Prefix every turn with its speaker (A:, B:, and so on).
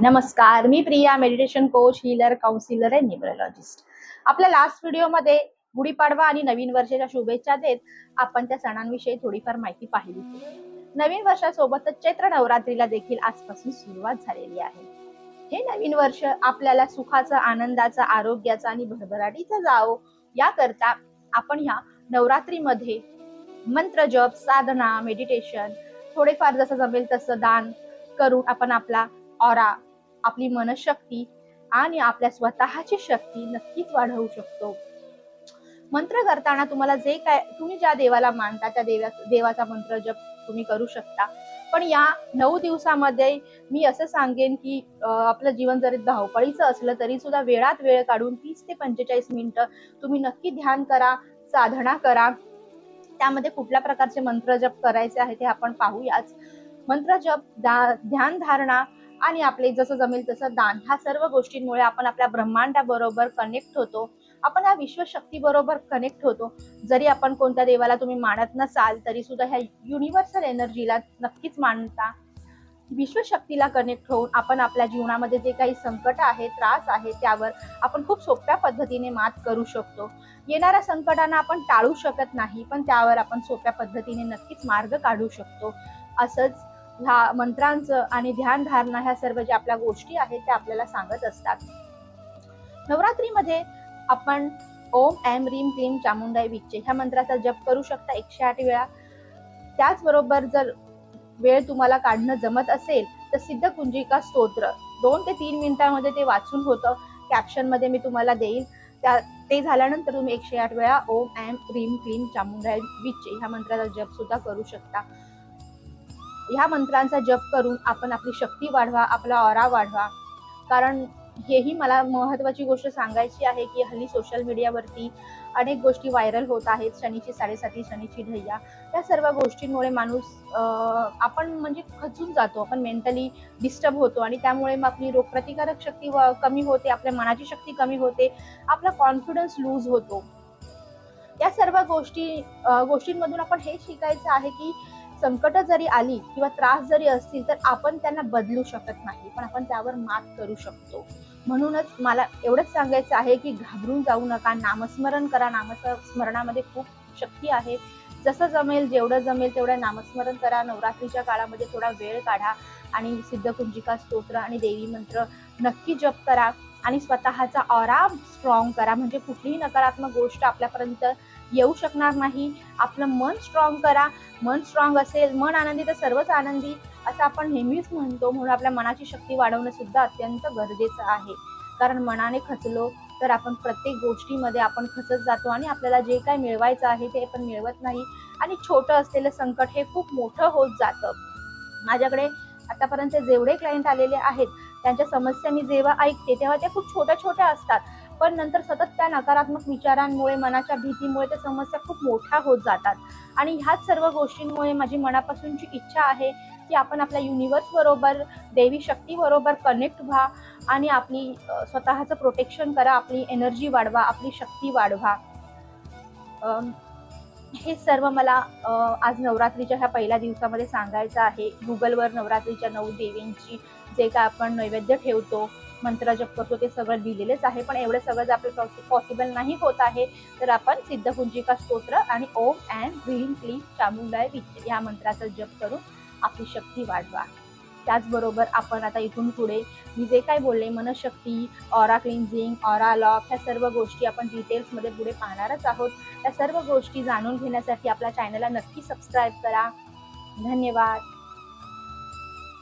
A: नमस्कार मी Priya meditation coach healer counsellor आहे numerologist आपल्या लास्ट व्हिडिओमध्ये गुढीपाडवा आणि नवीन वर्षाच्या शुभेच्छा देत आपण त्या सणांविषयी थोडीफार माहिती पाहिली. नवीन वर्षासोबतच चैत्र नवरात्रीला देखील आजपासून सुरुवात झालेली आहे. हे नवीन वर्ष आपल्याला सुखाचा आनंदाचा आरोग्याचा आणि भरभराटीचा जावो याकरता आपण ह्या नवरात्रीमध्ये मंत्र जप साधना मेडिटेशन थोडेफार जसं जमेल तसं दान करून आपण आपला ऑरा आपली मनशक्ती आणि आपल्या स्वतःची शक्ती नक्कीच वाढवू शकतो. मंत्र करताना तुम्हाला जे काय तुम्ही ज्या देवाला मानता त्या देवा देवाचा मंत्र जप तुम्ही करू शकता. पण या नऊ दिवसामध्ये मी असं सांगेन की आपलं जीवन जरी धावपळीचं असलं तरी सुद्धा वेळात वेळ काढून तीस ते पंचेचाळीस मिनिटं तुम्ही नक्की ध्यान करा साधना करा. त्यामध्ये कुठल्या प्रकारचे मंत्र जप करायचे आहे ते आपण पाहूयाच. मंत्र जप ध्यान धारणा आणि आपले जसं जमेल तसं दान. ह्या सर्व गोष्टींमुळे आपण आपल्या ब्रह्मांडाबरोबर कनेक्ट होतो. आपण या विश्वशक्ती बरोबर कनेक्ट होतो. जरी आपण कोणत्या देवाला तुम्ही मानत नसाल तरी सुद्धा ह्या युनिव्हर्सल एनर्जीला नक्कीच मानता. विश्वशक्तीला कनेक्ट होऊन आपण आपल्या जीवनामध्ये जे काही संकट आहे त्रास आहे त्यावर आपण खूप सोप्या पद्धतीने मात करू शकतो. येणाऱ्या संकटांना आपण टाळू शकत नाही पण त्यावर आपण सोप्या पद्धतीने नक्कीच मार्ग काढू शकतो. असंच ह्या मंत्रांचं आणि ध्यान धारणा ह्या सर्व ज्या आपल्या गोष्टी आहेत त्या आपल्याला सांगत असतात. नवरात्रीमध्ये आपण ओम एम रीम क्लीम चामुंडाई विच्चे ह्या मंत्राचा जप करू शकता एकशे आठ वेळा. त्याचबरोबर जर वेळ तुम्हाला काढणं जमत असेल तर सिद्ध कुंजिका स्तोत्र. दोन ते तीन मिनिटांमध्ये ते वाचून होतं. कॅप्शनमध्ये मी तुम्हाला देईन. त्या ते झाल्यानंतर तुम्ही एकशे आठ वेळा ओम एम रीम क्लीम चामुंडाई विच्चे ह्या मंत्राचा जप सुद्धा करू शकता. ह्या मंत्रांचा जप करून आपण आपली शक्ती वाढवा आपला ऑरा वाढवा. कारण हेही मला महत्वाची गोष्ट सांगायची आहे की हल्ली सोशल मीडियावरती अनेक गोष्टी व्हायरल होत आहेत. शनीची साडेसाती शनीची ढैया. त्या सर्व गोष्टींमुळे माणूस आपण म्हणजे खचून जातो. आपण मेंटली डिस्टर्ब होतो आणि त्यामुळे मग आपली रोगप्रतिकारक शक्ती व- कमी होते आपल्या मनाची शक्ती कमी होते आपला कॉन्फिडन्स लूज होतो. या सर्व गोष्टी गोष्टींमधून आपण हे शिकायचं आहे की संकट जरी आली किंवा त्रास जरी असतील तर आपण त्यांना बदलू शकत नाही. पण आपण त्यावर मात करू शकतो. म्हणूनच मला एवढंच सांगायचं आहे की घाबरून जाऊ नका. नामस्मरण करा. नामस्मरणामध्ये खूप शक्ती आहे. जसं जमेल जेवढं जमेल तेवढं नामस्मरण करा. नवरात्रीच्या काळामध्ये थोडा वेळ काढा आणि सिद्धकुंजिका स्तोत्र आणि देवी मंत्र नक्की जप करा. आणि स्वतःचा ऑरा स्ट्रॉंग करा. म्हणजे कुठलीही नकारात्मक गोष्ट आपल्यापर्यंत येऊ शकणार नाही. आपलं मन स्ट्रॉंग करा. मन स्ट्रॉंग असेल मन आनंदी तर सर्वच आनंदी. असं आपण नेहमीच म्हणतो. म्हणून आपल्या मनाची शक्ती वाढवणं सुद्धा अत्यंत गरजेचं आहे. कारण मनाने खचलो तर आपण प्रत्येक गोष्टीमध्ये आपण खचत जातो आणि आपल्याला जे काय मिळवायचं आहे ते पण मिळवत नाही. आणि छोटं असलेलं संकट हे खूप मोठं होत जातं. माझ्याकडे आतापर्यंत जेवढे क्लायंट आलेले आहेत त्यांच्या समस्या मी जेव्हा ऐकते तेव्हा त्या खूप छोट्या छोट्या असतात. पण नंतर सतत त्या नकारात्मक विचारांमुळे मनाच्या भीतीमुळे त्या समस्या खूप मोठ्या होत जातात. आणि ह्याच सर्व गोष्टींमुळे माझी मनापासूनची इच्छा आहे की आपण आपल्या युनिवर्स बरोबर देवी शक्ती बरोबर कनेक्ट व्हा आणि आपली स्वतःचं प्रोटेक्शन करा आपली एनर्जी वाढवा आपली शक्ती वाढवा. हे सर्व मला आज नवरात्रीच्या ह्या पहिल्या दिवसामध्ये सांगायचं आहे. गुगलवर नवरात्रीच्या नऊ देवींची जे काय आपण नैवेद्य ठेवतो मंत्र जप करतो ते सगळं दिलेलेच आहे. पण एवढं सगळं आपलं पॉसिबल नाही होत आहे तर आपण सिद्धकुंजिका स्तोत्र आणि ओम अँड ह्रीम क्लीम चामुंडाय विच या मंत्राचा जप करून आपली शक्ती वाढवा. त्याचबरोबर आपण आता इथून पुढे मी जे काय बोलले Manashakti aura cleansing aura lock ह्या सर्व गोष्टी आपण डिटेल्समध्ये पुढे पाहणारच आहोत. त्या सर्व गोष्टी जाणून घेण्यासाठी आपल्या चॅनलला नक्की सबस्क्राईब करा. धन्यवाद.